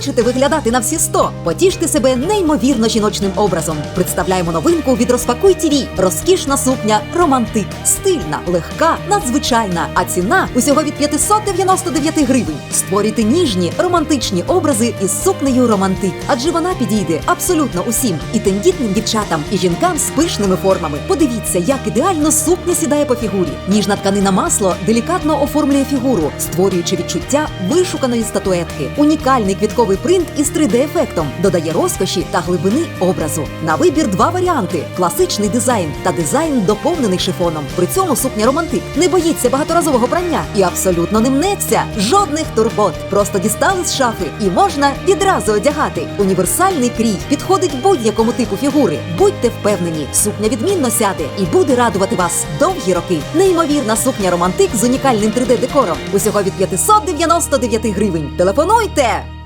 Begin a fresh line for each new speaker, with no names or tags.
Хочете виглядати на всі 100? Потіште себе неймовірно жіночним образом. Представляємо новинку від Розпакуй ТІВІ. Розкішна сукня Романтик. Стильна, легка, надзвичайна. А ціна усього від 599 гривень. Створюйте ніжні, романтичні образи із сукнею Романтик. Адже вона підійде абсолютно усім і тендітним дівчатам, і жінкам з пишними формами. Подивіться, як ідеально сукня сідає по фігурі. Ніжна тканина масло делікатно оформлює фігуру, створюючи відчуття вишуканої статуетки. Унікальний квітковий принт із 3D-ефектом додає розкоші та глибини образу. На вибір два варіанти: класичний дизайн та дизайн доповнений шифоном. При цьому сукня романтик не боїться багаторазового прання і абсолютно не мнеться. Жодних турбот. Просто дістали з шафи і можна відразу одягати. Універсальний крій підходить будь-якому типу фігури. Будьте впевнені, сукня відмінно сяде і буде радувати вас довгі роки. Неймовірна сукня романтик з унікальним 3D декором. Усього від 599 гривень. Телефонуйте!